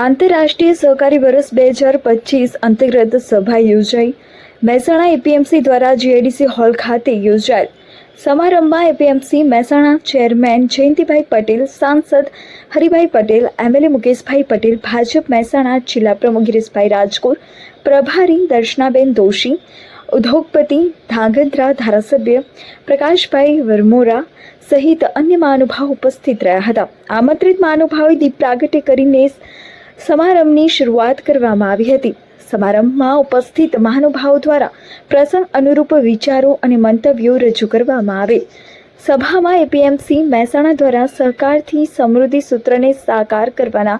આંતરરાષ્ટ્રીય સહકારી વર્ષ બે હજાર પચીસ અંતર્ગત સભા યોજાઈ. મહેસાણા એપીએમસી દ્વારા જીઆઈડીસી હોલ ખાતે યોજાયેલ સમારંભમાં એપીએમસી મહેસાણા ચેરમેન જયંતિભાઈ પટેલ, સાંસદ હરિભાઈ પટેલ, એમએલએ મુકેશભાઈ પટેલ, ભાજપ મહેસાણા જિલ્લા પ્રમુખ ગિરીશભાઈ રાજકોટ પ્રભારી દર્શનાબેન દોશી, ઉદ્યોગપતિ ધાંગધ્રા ધારાસભ્ય પ્રકાશભાઈ વરમોરા સહિત અન્ય મહાનુભાવ ઉપસ્થિત રહ્યા હતા. આમંત્રિત મહાનુભાવે દીપ પ્રાગટ્ય કરીને સમારંભની શરૂઆત કરવામાં આવી હતી. સમારંભમાં ઉપસ્થિત મહાનુભાવો દ્વારા પ્રસંગ અનુરૂપ વિચારો અને મંતવ્યો રજૂ કરવામાં આવે. સભામાં એપીએમસી મહેસાણા દ્વારા સહકારથી સમૃદ્ધિ સૂત્રને સાકાર કરવાના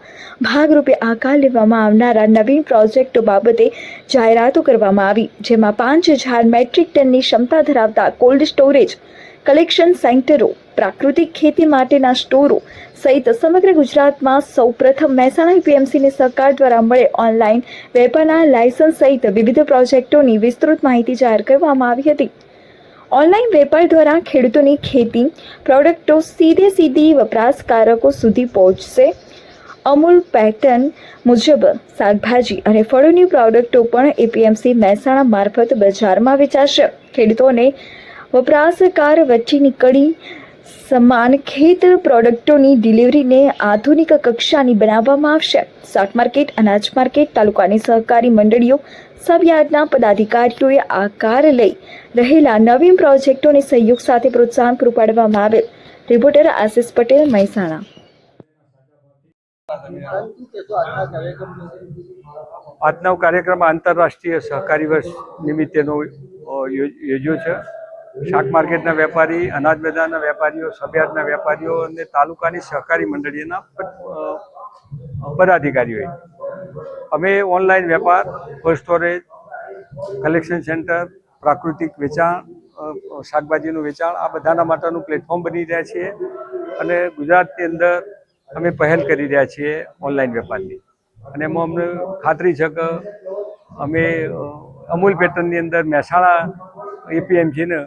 ભાગરૂપે આકાર લેવામાં આવનારા નવીન પ્રોજેક્ટો બાબતે જાહેરાતો કરવામાં આવી, જેમાં પાંચ હજાર મેટ્રિક ટનની ક્ષમતા ધરાવતા કોલ્ડ સ્ટોરેજ કલેક્શન સેન્ટરો, પ્રાકૃતિક ખેતી માટેના સ્ટોરો સહિત સમગ્ર ગુજરાતમાં સૌપ્રથમ મહેસાણા એપીએમસીને સરકાર દ્વારા મળે ઓનલાઈન વેપારના લાયસન્સ સહિત વિવિધ પ્રોજેક્ટોની વિસ્તૃત માહિતી જાહેર કરવામાં આવી હતી. ઓનલાઈન વેપાર દ્વારા ખેડૂતોની ખેતી પ્રોડક્ટો સીધે સીધી વપરાશકારકો સુધી પહોંચશે. અમૂલ પેટર્ન મુજબ શાકભાજી અને ફળોની પ્રોડક્ટો પણ એપીએમસી મહેસાણા મારફત બજારમાં વેચાશે. ખેડૂતોને વપરાશકાર વચ્ચેની કડી સમાન ખેત પ્રોડક્ટોની ડિલિવરીને આધુનિક કક્ષાની બનાવવામાં આવશે. શાક માર્કેટ અનાજ માર્કેટ તાલુકાની સહકારી મંડળીઓ સબયાર્ડના પદાધિકારીઓએ આકાર લઈ રહેલા નવીન પ્રોજેક્ટોને સહયોગ સાથે પ્રોત્સાહન પૂરું પાડવામાં આવેલ. રિપોર્ટર આશિષ પટેલ, મહેસાણા. આજનો કાર્યક્રમ આંતરરાષ્ટ્રીય સહકારી વર્ષ નિમિત્તેનો યોજ્યો છે. શાક માર્કેટના વેપારી, અનાજ બજારના વેપારીઓ સભ્યાજના વેપારીઓ અને તાલુકાની સહકારી મંડળીના પદાધિકારીઓએ. અમે ઓનલાઈન વેપાર કોલ્ડ સ્ટોરેજ કલેક્શન સેન્ટર પ્રાકૃતિક વેચાણ શાકભાજીનું વેચાણ, આ બધાના માટેનું પ્લેટફોર્મ બની રહ્યા છીએ અને ગુજરાતની અંદર અમે પહેલ કરી રહ્યા છીએ ઓનલાઈન વેપારની. અને એમાં અમને ખાતરી છે કે અમે અમૂલ પેટર્નની અંદર મહેસાણા એપીએમસીને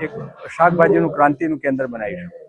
એક શાકભાજીનું ક્રાંતિનું કેન્દ્ર બનાવીશું.